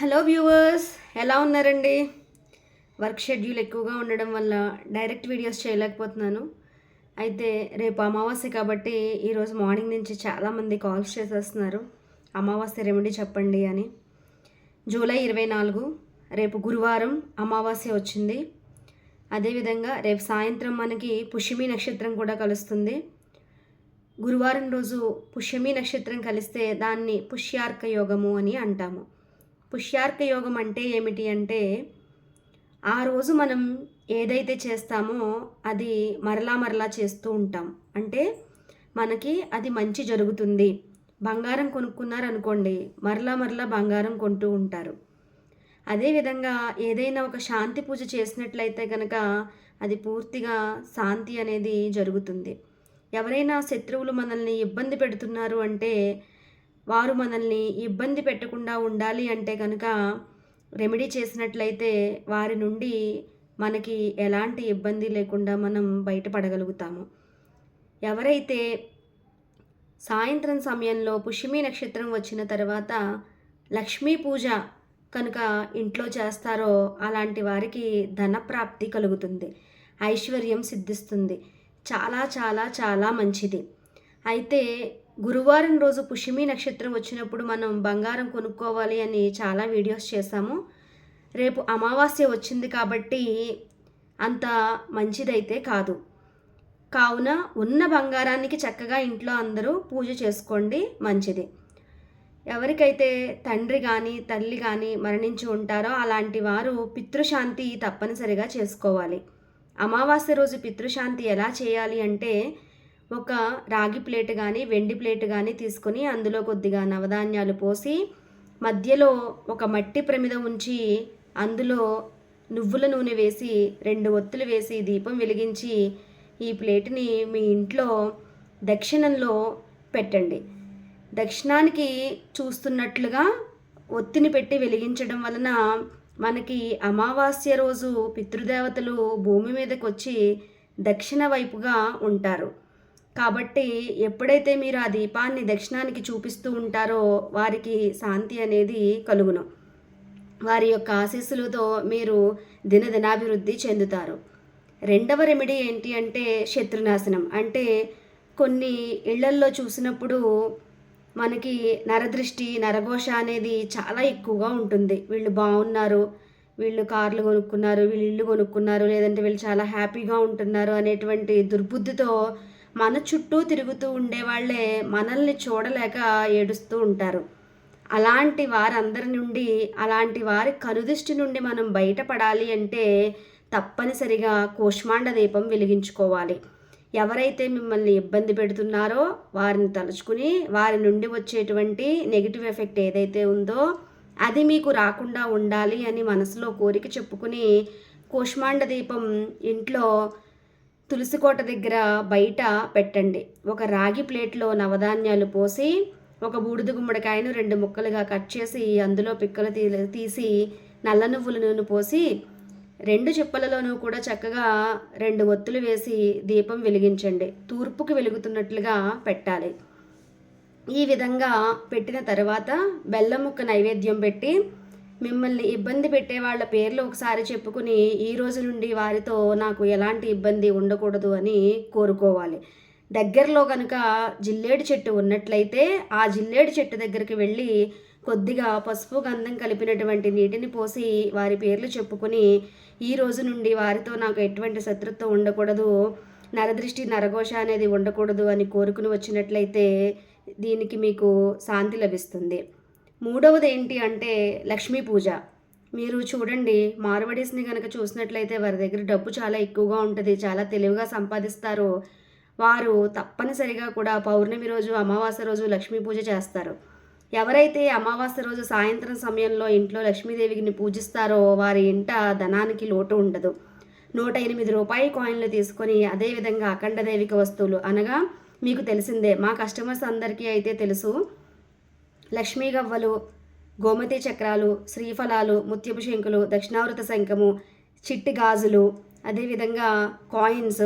Hello viewers ఎలా ఉన్నారండి? Work schedule ఎక్కువగా ఉండడం వల్ల డైరెక్ట్ వీడియోస్ చేయలేకపోతున్నాను. అయితే రేపు అమావాస్య కాబట్టి ఈరోజు మార్నింగ్ నుంచి చాలామంది కాల్స్ చేసేస్తున్నారు. అమావాస్య రెమెడీ చెప్పండి అని. జూలై ఇరవై నాలుగు రేపు గురువారం అమావాస్య వచ్చింది. అదేవిధంగా రేపు సాయంత్రం మనకి పుష్యమి నక్షత్రం కూడా కలుస్తుంది. గురువారం రోజు పుష్యమి నక్షత్రం కలిస్తే దాన్ని పుష్యార్క యోగము అని అంటాము. పుష్యార్క యోగం అంటే ఏమిటి అంటే ఆ రోజు మనం ఏదైతే చేస్తామో అది మరలా మరలా చేస్తూ ఉంటాం. అంటే మనకి అది మంచి జరుగుతుంది. బంగారం కొనుక్కున్నారనుకోండి మరలా మరలా బంగారం కొంటూ ఉంటారు. అదేవిధంగా ఏదైనా ఒక శాంతి పూజ చేసినట్లయితే కనుక అది పూర్తిగా శాంతి అనేది జరుగుతుంది. ఎవరైనా శత్రువులు మనల్ని ఇబ్బంది పెడుతున్నారు అంటే వారు మనల్ని ఇబ్బంది పెట్టకుండా ఉండాలి అంటే కనుక రెమెడీ చేసినట్లయితే వారి నుండి మనకి ఎలాంటి ఇబ్బంది లేకుండా మనం బయటపడగలుగుతాము. ఎవరైతే సాయంత్రం సమయంలో పుష్యమి నక్షత్రం వచ్చిన తర్వాత లక్ష్మీ పూజ కనుక ఇంట్లో చేస్తారో అలాంటి వారికి ధనప్రాప్తి కలుగుతుంది. ఐశ్వర్యం సిద్ధిస్తుంది. చాలా చాలా చాలా మంచిది. అయితే గురువారం రోజు పుష్యమి నక్షత్రం వచ్చినప్పుడు మనం బంగారం కొనుక్కోవాలి అని చాలా వీడియోస్ చేశాము. రేపు అమావాస్య వచ్చింది కాబట్టి అంత మంచిదైతే కాదు. కావున ఉన్న బంగారానికి చక్కగా ఇంట్లో అందరూ పూజ చేసుకోండి మంచిది. ఎవరికైతే తండ్రి కానీ తల్లి కానీ మరణించి ఉంటారో అలాంటి వారు పితృశాంతి తప్పనిసరిగా చేసుకోవాలి. అమావాస్య రోజు పితృశాంతి ఎలా చేయాలి అంటే ఒక రాగి ప్లేట్ కానీ వెండి ప్లేట్ కానీ తీసుకొని అందులో కొద్దిగా నవధాన్యాలు పోసి మధ్యలో ఒక మట్టి ప్రమిద ఉంచి అందులో నువ్వుల నూనె వేసి రెండు ఒత్తులు వేసి దీపం వెలిగించి ఈ ప్లేట్ని మీ ఇంట్లో దక్షిణంలో పెట్టండి. దక్షిణానికి చూస్తున్నట్లుగా ఒత్తిని పెట్టి వెలిగించడం వలన మనకి అమావాస్య రోజు పితృదేవతలు భూమి మీదకి వచ్చి దక్షిణ వైపుగా ఉంటారు. కాబట్టి ఎప్పుడైతే మీరు ఆ దీపాన్ని దక్షిణానికి చూపిస్తూ ఉంటారో వారికి శాంతి అనేది కలుగును. వారి యొక్క ఆశీస్సులతో మీరు దినదినాభివృద్ధి చెందుతారు. రెండవ రెమెడీ ఏంటి అంటే శత్రునాశనం. అంటే కొన్ని ఇళ్ళల్లో చూసినప్పుడు మనకి నరదృష్టి నరఘోష అనేది చాలా ఎక్కువగా ఉంటుంది. వీళ్ళు బాగున్నారు వీళ్ళు కార్లు కొనుక్కున్నారు వీళ్ళు ఇల్లు కొనుక్కున్నారు లేదంటే వీళ్ళు చాలా హ్యాపీగా ఉంటున్నారు అనేటువంటి దుర్బుద్ధితో మన చుట్టూ తిరుగుతూ ఉండేవాళ్ళే మనల్ని చూడలేక ఏడుస్తూ ఉంటారు. అలాంటి వారందరి నుండి అలాంటి వారి కనుదృష్టి నుండి మనం బయటపడాలి అంటే తప్పనిసరిగా కూష్మాండ దీపం వెలిగించుకోవాలి. ఎవరైతే మిమ్మల్ని ఇబ్బంది పెడుతున్నారో వారిని తలుచుకుని వారి నుండి వచ్చేటువంటి నెగిటివ్ ఎఫెక్ట్ ఏదైతే ఉందో అది మీకు రాకుండా ఉండాలి అని మనసులో కోరిక చెప్పుకుని కూష్మాండ దీపం ఇంట్లో తులసికోట దగ్గర బయట పెట్టండి. ఒక రాగి ప్లేట్లో నవధాన్యాలు పోసి ఒక బూడిద గుమ్మడికాయను రెండు ముక్కలుగా కట్ చేసి అందులో పిక్కలు తీ తీసి నల్ల నువ్వుల నూనె పోసి రెండు చిప్పలలోనూ కూడా చక్కగా రెండు ఒత్తులు వేసి దీపం వెలిగించండి. తూర్పుకు వెలుగుతున్నట్లుగా పెట్టాలి. ఈ విధంగా పెట్టిన తర్వాత బెల్లం ముక్క నైవేద్యం పెట్టి మిమ్మల్ని ఇబ్బంది పెట్టే వాళ్ళ పేర్లు ఒకసారి చెప్పుకుని ఈ రోజు నుండి వారితో నాకు ఎలాంటి ఇబ్బంది ఉండకూడదు అని కోరుకోవాలి. దగ్గరలో కనుక జిల్లేడు చెట్టు ఉన్నట్లయితే ఆ జిల్లేడు చెట్టు దగ్గరికి వెళ్ళి కొద్దిగా పసుపు గంధం కలిపినటువంటి నీటిని పోసి వారి పేర్లు చెప్పుకుని ఈ రోజు నుండి వారితో నాకు ఎటువంటి శత్రుత్వం ఉండకూడదు నరదృష్టి నరఘోష అనేది ఉండకూడదు అని కోరుకుని వచ్చినట్లయితే దీనికి మీకు శాంతి లభిస్తుంది. మూడవది ఏంటి అంటే లక్ష్మీ పూజ. మీరు చూడండి మార్వడీస్ని కనుక చూసినట్లయితే వారి దగ్గర డబ్బు చాలా ఎక్కువగా ఉంటుంది చాలా తెలివిగా సంపాదిస్తారు. వారు తప్పనిసరిగా కూడా పౌర్ణమి రోజు అమావాస్య రోజు లక్ష్మీ పూజ చేస్తారు. ఎవరైతే అమావాస్య రోజు సాయంత్రం సమయంలో ఇంట్లో లక్ష్మీదేవిని పూజిస్తారో వారి ఇంట ధనానికి లోటు ఉండదు. నూట ఎనిమిది రూపాయి కాయిన్లు తీసుకొని అదేవిధంగా అఖండదేవిక వస్తువులు అనగా మీకు తెలిసిందే మా కస్టమర్స్ అందరికీ అయితే తెలుసు లక్ష్మీ గవ్వలు గోమతి చక్రాలు శ్రీఫలాలు ముత్యపు శంకులు దక్షిణావృత శంఖము చిట్టి గాజులు అదేవిధంగా కాయిన్స్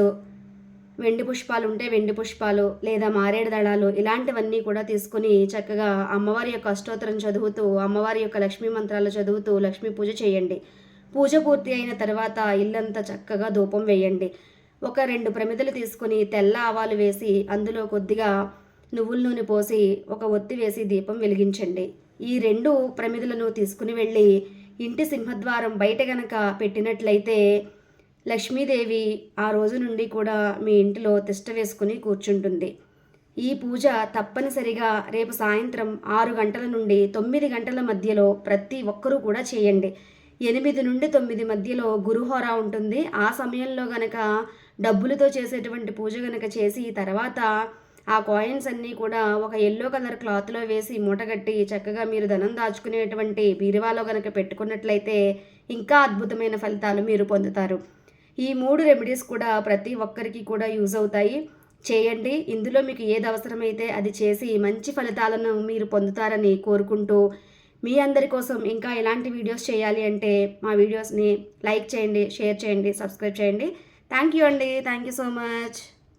వెండి పుష్పాలు ఉంటే వెండి పుష్పాలు లేదా మారేడు దళాలు ఇలాంటివన్నీ కూడా తీసుకుని చక్కగా అమ్మవారి యొక్క అష్టోత్తరం చదువుతూ అమ్మవారి యొక్క లక్ష్మీ మంత్రాలు చదువుతూ లక్ష్మీ పూజ చేయండి. పూజ పూర్తి అయిన తర్వాత ఇల్లంతా చక్కగా ధూపం వేయండి. ఒక రెండు ప్రమిదలు తీసుకుని తెల్ల ఆవాలు వేసి అందులో కొద్దిగా నువ్వుల నూనె పోసి ఒక ఒత్తి వేసి దీపం వెలిగించండి. ఈ రెండు ప్రమిదలను తీసుకుని వెళ్ళి ఇంటి సింహద్వారం బయట గనక పెట్టినట్లయితే లక్ష్మీదేవి ఆ రోజు నుండి కూడా మీ ఇంటిలో తిష్ట వేసుకుని కూర్చుంటుంది. ఈ పూజ తప్పనిసరిగా రేపు సాయంత్రం ఆరు గంటల నుండి తొమ్మిది గంటల మధ్యలో ప్రతి ఒక్కరూ కూడా చేయండి. ఎనిమిది నుండి తొమ్మిది మధ్యలో గురుహోర ఉంటుంది. ఆ సమయంలో గనక డబ్బులతో చేసేటువంటి పూజ గనక చేసి తర్వాత ఆ కాయిన్స్ అన్నీ కూడా ఒక ఎల్లో కలర్ క్లాత్లో వేసి మూటగట్టి చక్కగా మీరు ధనం దాచుకునేటువంటి బీరువాలో గనక పెట్టుకున్నట్లయితే ఇంకా అద్భుతమైన ఫలితాలు మీరు పొందుతారు. ఈ మూడు రెమెడీస్ కూడా ప్రతి ఒక్కరికి కూడా యూజ్ అవుతాయి. చేయండి. ఇందులో మీకు ఏది అవసరమైతే అది చేసి మంచి ఫలితాలను మీరు పొందుతారని కోరుకుంటూ మీ అందరి కోసం ఇంకా ఎలాంటి వీడియోస్ చేయాలి అంటే మా వీడియోస్ని లైక్ చేయండి షేర్ చేయండి సబ్స్క్రైబ్ చేయండి. థ్యాంక్ యూ అండి. Thank you so much